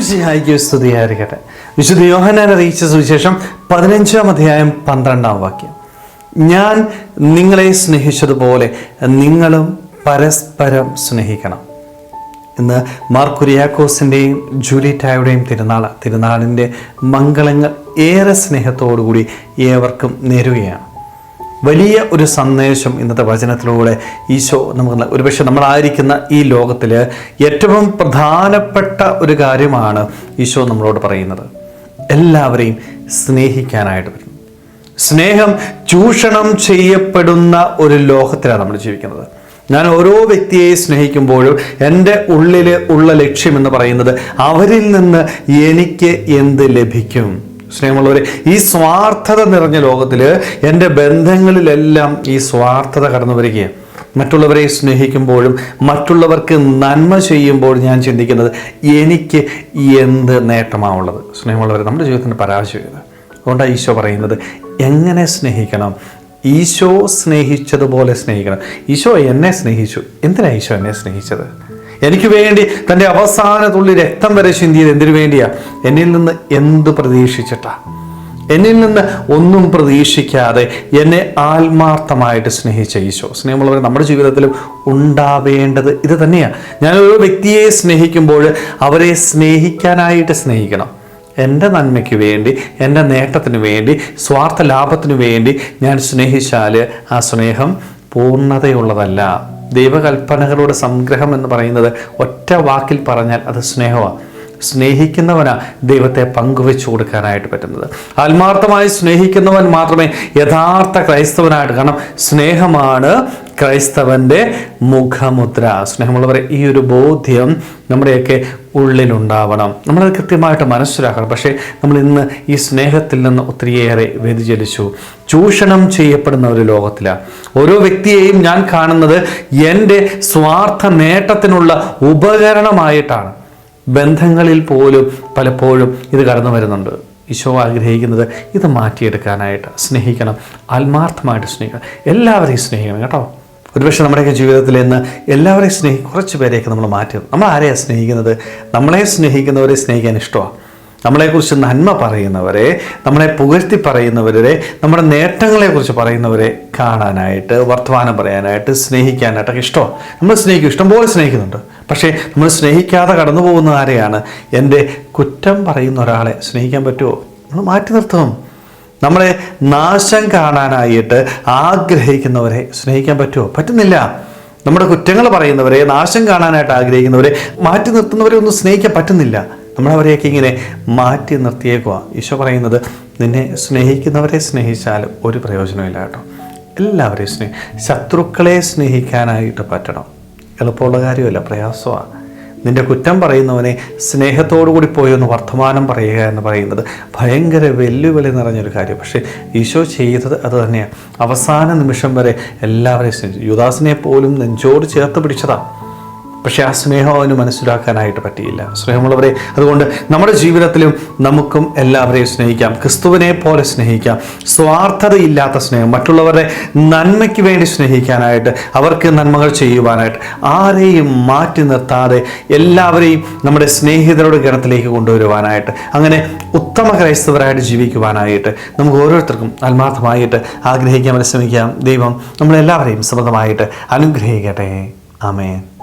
ഈശോമിശിഹായിക്ക് സ്തുതിയായിരിക്കട്ടെ. വിശുദ്ധ യോഹനാൻ അറിയിച്ച സുവിശേഷം പതിനഞ്ചാം അധ്യായം പന്ത്രണ്ടാം വാക്യം. ഞാൻ നിങ്ങളെ സ്നേഹിച്ചതുപോലെ നിങ്ങളും പരസ്പരം സ്നേഹിക്കണം. ഇന്ന് മാർ കുര്യാക്കോസിന്റെയും ജൂലിറ്റായുടെയും തിരുനാൾ തിരുനാളിന്റെ മംഗളങ്ങൾ ഏറെ സ്നേഹത്തോടുകൂടി ഏവർക്കും നേരുകയാണ്. വലിയ ഒരു സന്ദേശം ഇന്നത്തെ വചനത്തിലൂടെ ഈശോ നമുക്ക് ഒരുപക്ഷെ നമ്മളായിരിക്കുന്ന ഈ ലോകത്തിൽ ഏറ്റവും പ്രധാനപ്പെട്ട ഒരു കാര്യമാണ് ഈശോ നമ്മളോട് പറയുന്നത്. എല്ലാവരെയും സ്നേഹിക്കാനായിട്ട് വരും. സ്നേഹം ചൂഷണം ചെയ്യപ്പെടുന്ന ഒരു ലോകത്തിലാണ് നമ്മൾ ജീവിക്കുന്നത്. ഞാൻ ഓരോ വ്യക്തിയെ സ്നേഹിക്കുമ്പോഴും എന്റെ ഉള്ളിൽ ഉള്ള ലക്ഷ്യം എന്ന് പറയുന്നത് അവരിൽ നിന്ന് എനിക്ക് എന്ത് ലഭിക്കും? സ്നേഹമുള്ളവരെ ഈ സ്വാർത്ഥത നിറഞ്ഞ ലോകത്തിൽ എന്റെ ബന്ധങ്ങളിലെല്ലാം ഈ സ്വാർത്ഥത കടന്നു വരികയാണ്. മറ്റുള്ളവരെ സ്നേഹിക്കുമ്പോഴും മറ്റുള്ളവർക്ക് നന്മ ചെയ്യുമ്പോൾ ഞാൻ ചിന്തിക്കുന്നത് എനിക്ക് എന്ത് നേട്ടമാണുള്ളത്? സ്നേഹമുള്ളവരെ നമ്മുടെ ജീവിതത്തിന് പരാജയം അതുകൊണ്ടാണ് ഈശോ പറയുന്നത് എങ്ങനെ സ്നേഹിക്കണം? ഈശോ സ്നേഹിച്ചതുപോലെ സ്നേഹിക്കണം. ഈശോ എന്നെ സ്നേഹിച്ചു. എന്തിനാണ് ഈശോ എന്നെ സ്നേഹിച്ചത്? എനിക്ക് വേണ്ടി തന്റെ അവസാന തുള്ളി രക്തം വരെ ചിന്തിയത് എന്തിനു വേണ്ടിയാ? എന്നിൽ നിന്ന് എന്ത് പ്രതീക്ഷിച്ചിട്ടാ? എന്നിൽ നിന്ന് ഒന്നും പ്രതീക്ഷിക്കാതെ എന്നെ ആത്മാർത്ഥമായിട്ട് സ്നേഹിച്ച ഈശോ. സ്നേഹമുള്ളവർ നമ്മുടെ ജീവിതത്തിലും ഉണ്ടാവേണ്ടത് ഇത് തന്നെയാണ് ഞാൻ ഒരു വ്യക്തിയെ സ്നേഹിക്കുമ്പോൾ അവരെ സ്നേഹിക്കാനായിട്ട് സ്നേഹിക്കണം. എന്റെ നന്മയ്ക്ക് വേണ്ടി എന്റെ നേട്ടത്തിന് വേണ്ടി സ്വാർത്ഥ ലാഭത്തിന് വേണ്ടി ഞാൻ സ്നേഹിച്ചാൽ ആ സ്നേഹം പൂർണതയുള്ളതല്ല. ദൈവകൽപ്പനകളുടെ സംഗ്രഹം എന്ന് പറയുന്നത് ഒറ്റ വാക്കിൽ പറഞ്ഞാൽ അത് സ്നേഹമാണ്. സ്നേഹിക്കുന്നവനാ ദൈവത്തെ പങ്കുവെച്ചു കൊടുക്കാനായിട്ട് പറ്റുന്നത്. ആത്മാർത്ഥമായി സ്നേഹിക്കുന്നവൻ മാത്രമേ യഥാർത്ഥ ക്രൈസ്തവനായിട്ട് കാരണം സ്നേഹമാണ് ക്രൈസ്തവന്റെ മുഖമുദ്ര. സ്നേഹമുള്ളവർ ഈ ഒരു ബോധ്യം നമ്മുടെയൊക്കെ ഉള്ളിലുണ്ടാവണം. നമ്മളത് കൃത്യമായിട്ട് മനസ്സിലാക്കണം. പക്ഷേ നമ്മൾ ഇന്ന് ഈ സ്നേഹത്തിൽ നിന്ന് ഒത്തിരിയേറെ വ്യതിചലിച്ചു. ചൂഷണം ചെയ്യപ്പെടുന്ന ഒരു ലോകത്തിലാണ് ഓരോ വ്യക്തിയെയും ഞാൻ കാണുന്നത് എന്റെ സ്വാർത്ഥ നേട്ടത്തിനുള്ള ഉപകരണമായിട്ടാണ്. ബന്ധങ്ങളിൽ പോലും പലപ്പോഴും ഇത് കടന്നു വരുന്നുണ്ട്. ഈശോ ആഗ്രഹിക്കുന്നത് ഇത് മാറ്റിയെടുക്കാനായിട്ട് സ്നേഹിക്കണം. ആത്മാർത്ഥമായിട്ട് സ്നേഹിക്കണം. എല്ലാവരെയും സ്നേഹിക്കണം കേട്ടോ. ഒരുപക്ഷെ നമ്മുടെയൊക്കെ ജീവിതത്തിൽ ഇന്ന് എല്ലാവരെയും സ്നേഹി കുറച്ച് പേരെയൊക്കെ നമ്മൾ മാറ്റും. നമ്മൾ ആരെയാണ് സ്നേഹിക്കുന്നത്? നമ്മളെ സ്നേഹിക്കുന്നവരെ സ്നേഹിക്കാൻ ഇഷ്ടമാണ് നമ്മളെക്കുറിച്ച് നന്മ പറയുന്നവരെ നമ്മളെ പുകഴ്ത്തി പറയുന്നവരെ നമ്മുടെ നേട്ടങ്ങളെക്കുറിച്ച് പറയുന്നവരെ കാണാനായിട്ട് വർത്തമാനം പറയാനായിട്ട് സ്നേഹിക്കാനായിട്ടൊക്കെ ഇഷ്ടമാണ് നമ്മൾ സ്നേഹിക്കും. ഇഷ്ടംപോലെ സ്നേഹിക്കുന്നുണ്ട്. പക്ഷേ നമ്മൾ സ്നേഹിക്കാതെ കടന്നു പോകുന്ന ആരെയാണ്? എന്റെ കുറ്റം പറയുന്ന ഒരാളെ സ്നേഹിക്കാൻ പറ്റുമോ? നമ്മൾ മാറ്റി നിർത്തും നമ്മളെ നാശം കാണാനായിട്ട് ആഗ്രഹിക്കുന്നവരെ സ്നേഹിക്കാൻ പറ്റുമോ? പറ്റുന്നില്ല. നമ്മുടെ കുറ്റങ്ങൾ പറയുന്നവരെ നാശം കാണാനായിട്ട് ആഗ്രഹിക്കുന്നവരെ മാറ്റി നിർത്തുന്നവരെ ഒന്നും സ്നേഹിക്കാൻ പറ്റുന്നില്ല. നമ്മളവരെയൊക്കെ ഇങ്ങനെ മാറ്റി നിർത്തിയേക്കുക ഈശോ പറയുന്നത് നിന്നെ സ്നേഹിക്കുന്നവരെ സ്നേഹിച്ചാലും ഒരു പ്രയോജനമില്ല കേട്ടോ. എല്ലാവരെയും സ്നേഹി ശത്രുക്കളെ സ്നേഹിക്കാനായിട്ട് പറ്റണം. എളുപ്പമുള്ള കാര്യമല്ല പ്രയാസമാണ് നിന്റെ കുറ്റം പറയുന്നവനെ സ്നേഹത്തോടു കൂടി പോയി ഒന്ന് വർത്തമാനം പറയുക എന്ന് പറയുന്നത് ഭയങ്കര വെല്ലുവിളി നിറഞ്ഞൊരു കാര്യം. പക്ഷേ ഈശോ ചെയ്തത് അത് തന്നെയാണ് അവസാന നിമിഷം വരെ എല്ലാവരെയും യുദാസിനെ പോലും നെഞ്ചോട് ചേർത്ത് പിടിച്ചതാണ് പക്ഷേ ആ സ്നേഹം അവന് മനസ്സിലാക്കാനായിട്ട് പറ്റിയില്ല. സ്നേഹമുള്ളവരെ അതുകൊണ്ട് നമ്മുടെ ജീവിതത്തിലും നമുക്കും എല്ലാവരെയും സ്നേഹിക്കാം. ക്രിസ്തുവിനെ പോലെ സ്നേഹിക്കാം. സ്വാർത്ഥതയില്ലാത്ത സ്നേഹം മറ്റുള്ളവരുടെ നന്മയ്ക്ക് വേണ്ടി സ്നേഹിക്കാനായിട്ട് അവർക്ക് നന്മകൾ ചെയ്യുവാനായിട്ട് ആരെയും മാറ്റി നിർത്താതെ എല്ലാവരെയും നമ്മുടെ സ്നേഹിതരുടെ ഗണത്തിലേക്ക് കൊണ്ടുവരുവാനായിട്ട് അങ്ങനെ ഉത്തമ ക്രൈസ്തവരായിട്ട് ജീവിക്കുവാനായിട്ട് നമുക്ക് ഓരോരുത്തർക്കും ആത്മാർത്ഥമായിട്ട് ആഗ്രഹിക്കാൻ പരിശ്രമിക്കാം. ദൈവം നമ്മളെല്ലാവരെയും സമൃദ്ധമായിട്ട് അനുഗ്രഹിക്കട്ടെ. ആമേൻ.